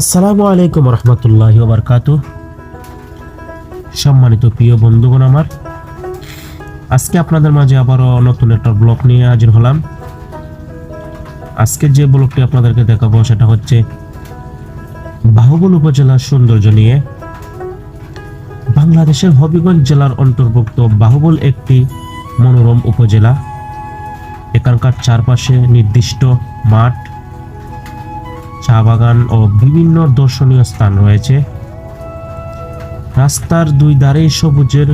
আসসালামু আলাইকুম রহমতুল্লাহ বারকাত সম্মানিত প্রিয় বন্ধুগণ আমার, আজকে আপনাদের মাঝে আবারও নতুন একটা ব্লগ নিয়ে হাজির হলাম। আজকে যে ব্লগটি আপনাদেরকে দেখাবো সেটা হচ্ছে বাহুবল উপজেলার সৌন্দর্য নিয়ে। বাংলাদেশের হবিগঞ্জ জেলার অন্তর্ভুক্ত বাহুবল একটি মনোরম উপজেলা। এখানকার চারপাশে নির্দিষ্ট মাঠ চা বাগান ও বিভিন্ন দর্শনীয় স্থান রয়েছে। রাস্তার দুই ধারেই সবুজের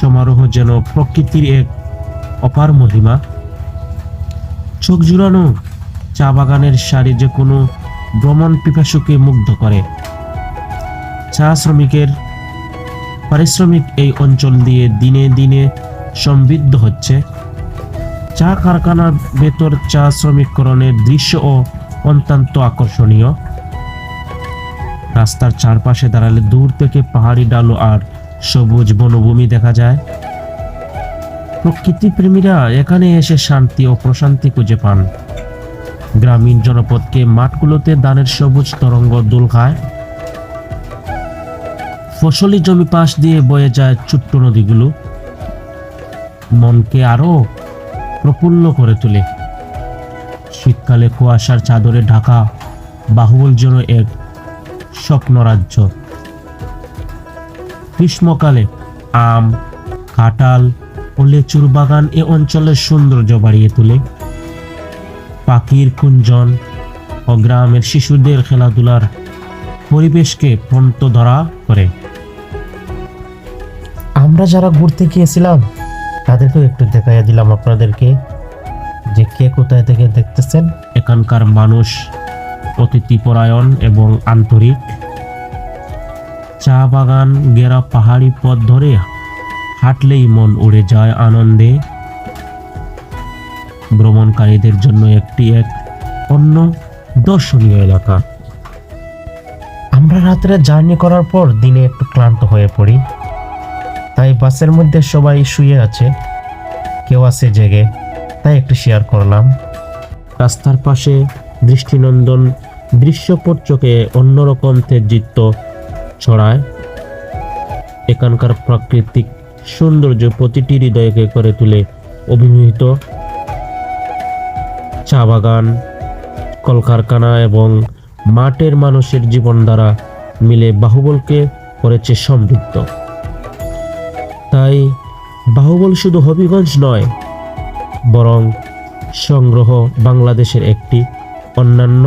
সমারোহ যেন প্রকৃতির এক অপার মহিমা। চোখ জুড়ানো চা বাগানের সারি যে কোনো ভ্রমণ পিপাসুকে মুগ্ধ করে। চা শ্রমিকের পারিশ্রমিক এই অঞ্চল দিয়ে দিনে দিনে সমৃদ্ধ হচ্ছে। চা কারখানার ভেতর চা শ্রমিককরণের দৃশ্য ও অত্যন্ত আকর্ষণীয়। রাস্তার চারপাশে দাঁড়ালে দূর থেকে পাহাড়ি ডালো আর সবুজ বনভূমি দেখা যায়। প্রকৃতি প্রেমীরা এখানে এসে শান্তি ও প্রশান্তি খুঁজে পান। গ্রামীণ জনপদকে মাঠগুলোতে দানের সবুজ তরঙ্গ দোল খায়। ফসলি জমি পাশ দিয়ে বয়ে যায় ছোট্ট নদীগুলো। মনকে আরও প্রফুল্ল করে তোলে। শীতকালে কুয়াশার চাদরে ঢাকা বাহুবল যেন এক স্বপ্নরাজ্য। গ্রীষ্মকালে আম, কাঁঠাল ও লেচুর বাগান এ অঞ্চলের সৌন্দর্য বাড়িয়ে তোলে। পাখির কুঞ্জন ও গ্রামের শিশুদের খেলাধুলার পরিবেশকে পন্ত ধরা করে। আমরা যারা ঘুরতে গিয়েছিলাম, তাদেরকেও একটু দেখাইয়া দিলাম আপনাদেরকে। যে কে কোথায় থেকে দেখতেছেন? এখানকার মানুষ অতিথিপরায়ণ এবং আন্তরিক। চা বাগান, গেরা পাহাড়ি পথ ধরে হাঁটলেই মন উড়ে যায় আনন্দে। ভ্রমণকারীদের জন্য একটি এক অন্য দর্শনীয় এলাকা। আমরা রাত্রে জার্নি করার পর দিনে একটু ক্লান্ত হয়ে পড়ি। তাই বাসের মধ্যে সবাই শুয়ে আছে। কেউ আছে জেগে। তাই একটু শেয়ার করলাম। রাস্তার পাশে দৃষ্টিনন্দন দৃশ্যপট চোখে অন্যরকম তেজিত্ব ছড়ায়। এখানকার প্রাকৃতিক সৌন্দর্য প্রতিটি হৃদয়কে করে তুলে অভিমোহিত চা বাগান, কলকারখানা এবং মাঠের মানুষের জীবন দ্বারা মিলে বাহুবলকে করেছে সমৃদ্ধ। তাই বাহুবল শুধু হবিগঞ্জ নয় বরং সংগ্রহ বাংলাদেশের একটি অন্যান্য